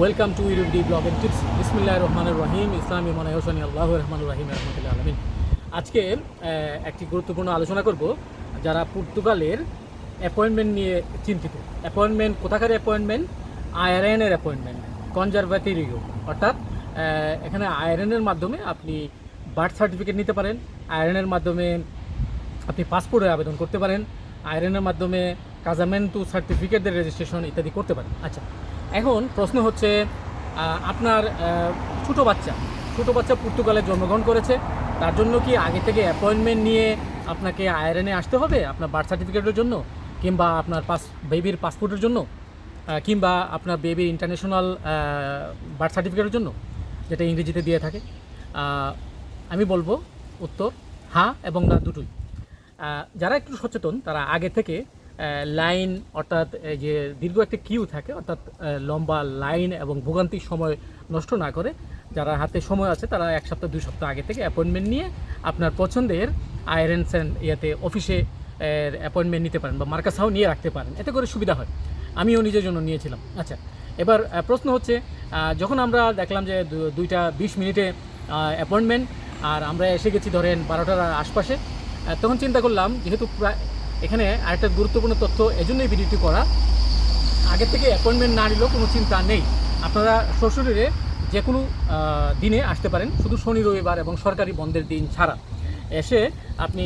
Welcome to ইউরুডি blog and tips ইসমিল্লাহ রহমানুর রহিম ইসলামী হোসেন আল্লাহ রহমান রহিম রহমতুল্লাহ আলমিন আজকে একটি গুরুত্বপূর্ণ আলোচনা করব যারা পর্তুগালের অ্যাপয়েন্টমেন্ট নিয়ে চিন্তিত। অ্যাপয়েন্টমেন্ট কোথাকার অ্যাপয়েন্টমেন্ট আয়ারএনের অ্যাপয়েন্টমেন্ট কনজারভেটিরিও অর্থাৎ এখানে আয়ারএনের মাধ্যমে আপনি বার্থ সার্টিফিকেট নিতে পারেন। আয়ারএনের মাধ্যমে আপনি পাসপোর্টের আবেদন করতে পারেন। আয়রনের মাধ্যমে কাজামেন্টু সার্টিফিকেটের রেজিস্ট্রেশন ইত্যাদি করতে পারেন। আচ্ছা এখন প্রশ্ন হচ্ছে আপনার ছোটো বাচ্চা ছোটো বাচ্চা পর্তুগালে জন্মগ্রহণ করেছে, তার জন্য কি আগে থেকে অ্যাপয়েন্টমেন্ট নিয়ে আপনাকে আয়রনে আসতে হবে আপনার বার্থ সার্টিফিকেটের জন্য, কিংবা আপনার পাস বেবির পাসপোর্টের জন্য কিংবা আপনার বেবির ইন্টারন্যাশনাল বার্থ সার্টিফিকেটের জন্য, যেটা ইংরেজিতে দিয়ে থাকে? আমি বলব উত্তর হ্যাঁ এবং না দুটোই। যারা একটু সচেতন, তারা আগে থেকে লাইন অর্থাৎ যে দীর্ঘ একটা কিউ থাকে, অর্থাৎ লম্বা লাইন এবং ভোগান্তির সময় নষ্ট না করে, যারা হাতে সময় আছে, তারা এক সপ্তাহ, দুই সপ্তাহ আগে থেকে অ্যাপয়েন্টমেন্ট নিয়ে আপনার পছন্দের আইরেন্স অ্যান্ড ইয়েতে অফিসে অ্যাপয়েন্টমেন্ট নিতে পারেন বা মার্কাসাও নিয়ে রাখতে পারেন। এতে করে সুবিধা হয়। আমিও নিজের জন্য নিয়েছিলাম। আচ্ছা এবার প্রশ্ন হচ্ছে যখন আমরা দেখলাম যে দুইটা বিশ মিনিটে অ্যাপয়েন্টমেন্ট আর আমরা এসে গেছি ধরেন বারোটার আশপাশে তখন চিন্তা করলাম, যেহেতু প্রায় এখানে আরেকটা গুরুত্বপূর্ণ তথ্য এজন্যই ভিডিওটি করা। আগে থেকে অ্যাপয়েন্টমেন্ট না নিলেও কোনো চিন্তা নেই। আপনারা শ্বশুরে যে কোনো দিনে আসতে পারেন। শুধু শনি, রবিবার এবং সরকারি বন্ধের দিন ছাড়া। এসে আপনি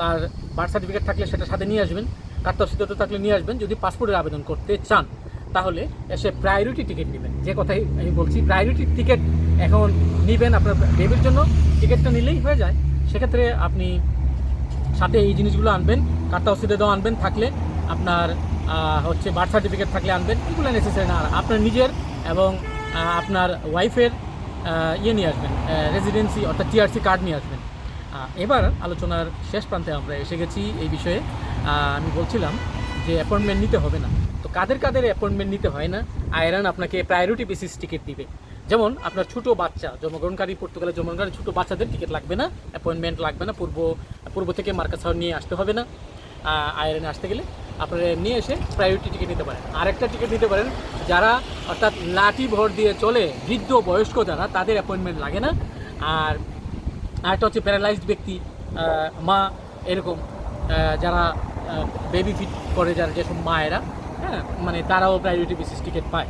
তার বার্থ সার্টিফিকেট থাকলে সেটা সাথে নিয়ে আসবেন। কার্তসিদ্ধতা থাকলে নিয়ে আসবেন। যদি পাসপোর্টের আবেদন করতে চান, তাহলে এসে প্রায়োরিটি টিকিট নেবেন। যে কথাই আমি বলছি প্রায়োরিটি টিকিট এখন নেবেন আপনার বেবির জন্য। টিকিটটা নিলেই হয়ে যায়। সেক্ষেত্রে আপনি সাথে এই জিনিসগুলো আনবেন, কার্তা ওষুধেও আনবেন থাকলে, আপনার হচ্ছে বার্থ সার্টিফিকেট থাকলে আনবেন, এগুলো নেসেসারি না। আপনার নিজের এবং আপনার ওয়াইফের ইয়ে নিয়ে আসবেন রেজিডেন্সি অর্থাৎ টিআরসি কার্ড নিয়ে আসবেন। এবার আলোচনার শেষ প্রান্তে আমরা এসে গেছি এই বিষয়ে। আমি বলছিলাম যে অ্যাপয়েন্টমেন্ট নিতে হবে না। তো কাদের কাদের অ্যাপয়েন্টমেন্ট নিতে হয় না? আয়রন আপনাকে প্রায়োরিটি বেসিস টিকিট দিবে। যেমন আপনার ছোট বাচ্চা, জন্মগ্রহণকারী পর্তুগালে জন্মগ্রহণকারী ছোটো বাচ্চাদের টিকিট লাগবে না অ্যাপয়েন্টমেন্ট লাগবে না, পূর্ব পূর্ব থেকে মার্কাস নিয়ে আসতে হবে না। আয়রনে আসতে গেলে আপনারা নিয়ে এসে প্রায়োরিটি টিকিট নিতে পারেন। আরেকটা টিকিট নিতে পারেন, যারা অর্থাৎ লাঠি ভর দিয়ে চলে বৃদ্ধ বয়স্ক যারা, তাদের অ্যাপয়েন্টমেন্ট লাগে না। আর আরেকটা হচ্ছে প্যারালাইজড ব্যক্তি মা এরকম যারা বেবি ফিট করে যারা যেসব মায়েরা হ্যাঁ মানে তারাও প্রায়োরিটি বেসিস টিকিট পায়।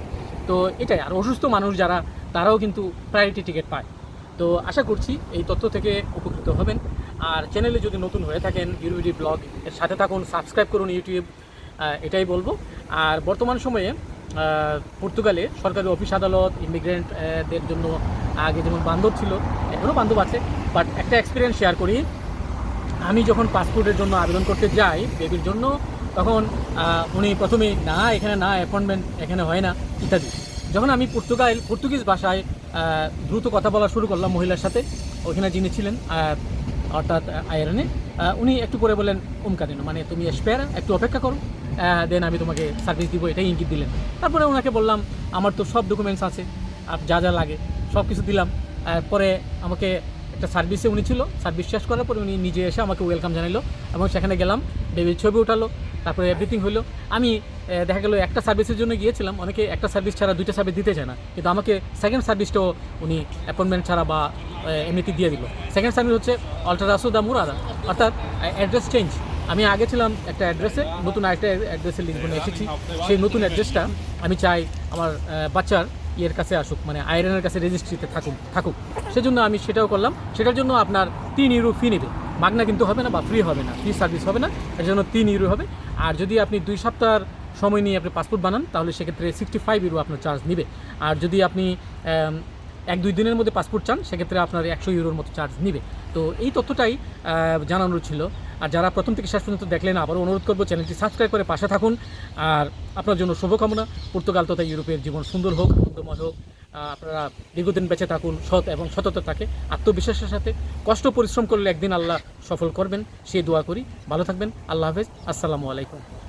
তো এটাই, আর অসুস্থ মানুষ যারা তারাও কিন্তু প্রায়োরিটি টিকিট পায়। তো আশা করছি এই তথ্য থেকে উপকৃত হবেন। আর চ্যানেলে যদি নতুন হয়ে থাকেন ইউরুবিডি ব্লগ এর সাথে থাকুন সাবস্ক্রাইব করুন ইউটিউব এটাই বলব। আর বর্তমান সময়ে পর্তুগালে সরকারি অফিস আদালত ইমিগ্রেন্টদের জন্য আগে যেমন বান্ধব ছিল এখনও বান্ধব আছে। বাট একটা এক্সপিরিয়েন্স শেয়ার করি। আমি যখন পাসপোর্টের জন্য আবেদন করতে যাই বেবির জন্য, তখন উনি প্রথমে, না, এখানে না অ্যাপয়েন্টমেন্ট এখানে হয় না, ইত্যাদি। যখন আমি পর্তুগাল, পর্তুগিজ ভাষায় দ্রুত কথা বলা শুরু করলাম মহিলার সাথে ওখানে যিনি ছিলেন অর্থাৎ আয়রনে উনি একটু পরে বলেন উমকাদিন মানে তুমি স্পেয়ার একটু অপেক্ষা করো দেন আমি তোমাকে সার্ভিস দিব। এটাই ইঙ্গিত দিলেন। তারপরে ওনাকে বললাম, আমার তো সব ডকুমেন্টস আছে, আর যা যা লাগে সব কিছু দিলাম পরে আমাকে একটা সার্ভিসে উনি ছিল সার্ভিস শেষ করার পরে উনি নিজে এসে আমাকে ওয়েলকাম জানালো এবং সেখানে গেলাম বেবির ছবি উঠালো। তারপরে এভরিথিং হলো। আমি দেখা গেলো একটা সার্ভিসের জন্য গিয়েছিলাম। অনেকে একটা সার্ভিস ছাড়া দুইটা সার্ভিস দিতে চায় না। কিন্তু আমাকে সেকেন্ড সার্ভিসটাও উনি অ্যাপয়েন্টমেন্ট ছাড়া বা এমনিতে দিয়ে দিল। সেকেন্ড সার্ভিস হচ্ছে দা মুরাদা অর্থাৎ অ্যাড্রেস চেঞ্জ আমি আগে ছিলাম একটা অ্যাড্রেসে নতুন আরেকটা অ্যাড্রেসে লিঙ্কনে এসেছি। সেই নতুন অ্যাড্রেসটা আমি চাই আমার বাচ্চার ইয়ের কাছে আসুক মানে আয়রনের কাছে রেজিস্ট্রিতে থাকুক থাকুক। সেজন্য আমি সেটাও করলাম। সেটার জন্য আপনার তিন ইউরো ফি নেবে। মাগনা কিন্তু হবে না বা ফ্রি হবে না ফ্রি সার্ভিস হবে না এর জন্য তিন ইউরো হবে। আর যদি আপনি দুই সপ্তাহের সময় নিয়ে আপনি পাসপোর্ট বানান, তাহলে সেক্ষেত্রে সিক্সটি ফাইভ ইউরো আপনার চার্জ নেবে। আর যদি আপনি এক দুই দিনের মধ্যে পাসপোর্ট চান, সেক্ষেত্রে আপনার একশো ইউরোর মতো চার্জ নেবে। তো এই তথ্যটাই জানানোর ছিল। আর যারা প্রথম থেকে শেষ পর্যন্ত দেখলেন, আবারও অনুরোধ করব, চ্যানেলটি সাবস্ক্রাইব করে পাশে থাকুন। আর আপনার জন্য শুভকামনা। পর্তুগাল তথা ইউরোপের জীবন সুন্দর হোক, আনন্দময় হোক। আপনারা দীর্ঘদিন বেঁচে থাকুন, সৎ এবং সতত থাকে। আত্মবিশ্বাসের সাথে কষ্ট পরিশ্রম করলে একদিন আল্লাহ সফল করবেন। সেই দোয়া করি। ভালো থাকবেন। আল্লাহ হাফেজ। আসসালামু আলাইকুম।